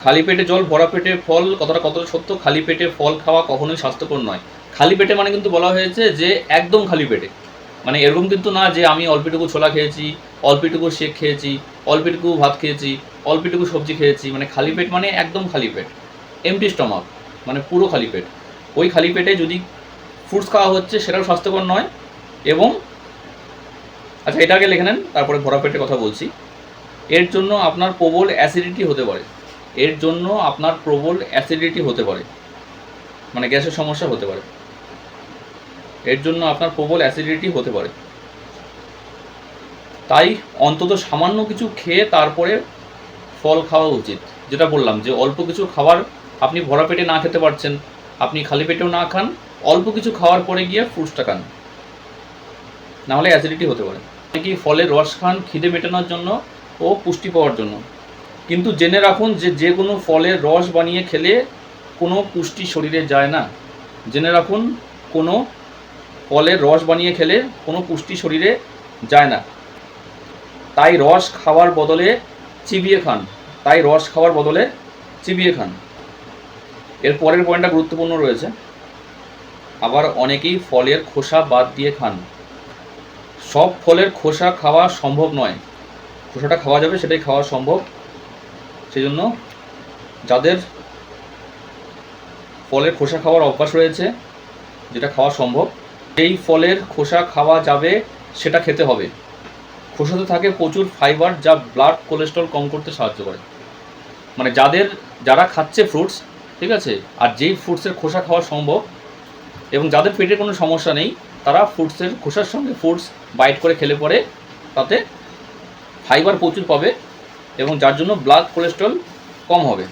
খালি পেটে জল, ভরা পেটে ফল কথাটা কতটা সত্য, খালি পেটে ফল খাওয়া কখনোই স্বাস্থ্যকর নয়। খালি পেটে মানে কিন্তু বলা হয়েছে যে একদম খালি পেটে। মানে এরকম কিন্তু না যে আমি অল্পটুকু ছোলা খেয়েছি, অল্পটুকু শেক খেয়েছি, অল্পটুকু ভাত খেয়েছি, অল্পটুকু সবজি খেয়েছি মানে খালি পেট মানে একদম খালি পেট। এমটি স্টমাক মানে পুরো খালি পেট। ওই খালি পেটে যদি ফ্রুটস খাওয়া হচ্ছে, সেটাও স্বাস্থ্যকর নয় এবং আচ্ছা এটা আগে লিখে নেন, তারপরে ভরা পেটে কথা বলছি। এর জন্য আপনার প্রবল অ্যাসিডিটি হতে পারে। এর জন্য আপনার প্রবল অ্যাসিডিটি হতে পারে। মানে গ্যাসের সমস্যা হতে পারে। এর জন্য আপনার প্রবল অ্যাসিডিটি হতে পারে। তাই অন্তত সামান্য কিছু খেয়ে তারপরে ফল খাওয়া উচিত। যেটা বললাম যে অল্প কিছু খাবার আপনি ভরা পেটে না খেতে পারছেন, আপনি খালি পেটেও না খান, অল্প কিছু খাওয়ার পরে গিয়ে ফ্রুটসটা খান। নাহলে অ্যাসিডিটি হতে পারে। কি ফলের রস খান, খিদে মেটানোর জন্য ও পুষ্টি পাওয়ার জন্য। কিন্তু জেনে রাখুন যে যে কোনো ফলের রস বানিয়ে খেলে কোনো পুষ্টি শরীরে যায় না। জেনে রাখুন, কোনো ফলের রস বানিয়ে খেলে কোনো পুষ্টি শরীরে যায় না। তাই রস খাওয়ার বদলে চিবিয়ে খান। তাই রস খাওয়ার বদলে চিবিয়ে খান। এর পরের পয়েন্টটা গুরুত্বপূর্ণ রয়েছে। আবার অনেকেই ফলের খোসা বাদ দিয়ে খান। সব ফলের খোসা খাওয়া সম্ভব নয়। খোসাটা খাওয়া যাবে, সেটাই খাওয়া সম্ভব। সেই জন্য যাদের ফলের খোসা খাওয়ার অভ্যাস রয়েছে, যেটা খাওয়া সম্ভব এই ফলের খোসা খাওয়া যাবে সেটা খেতে হবে। খোসাতে থাকে প্রচুর ফাইবার যা ব্লাড কোলেস্ট্রল কম করতে সাহায্য করে। মানে যাদের, যারা খাচ্ছে ফ্রুটস ঠিক আছে? আর যেই ফ্রুটসের খোসা খাওয়া সম্ভব, এবং যাদের পেটে কোনো সমস্যা নেই, তারা ফ্রুটসের খোসার সঙ্গে ফ্রুটস বাইট করে খেলে পরে তাতে ফাইবার প্রচুর পাবে। এবং যার জন্য ব্লাড কোলেস্ট্রল কম হবে।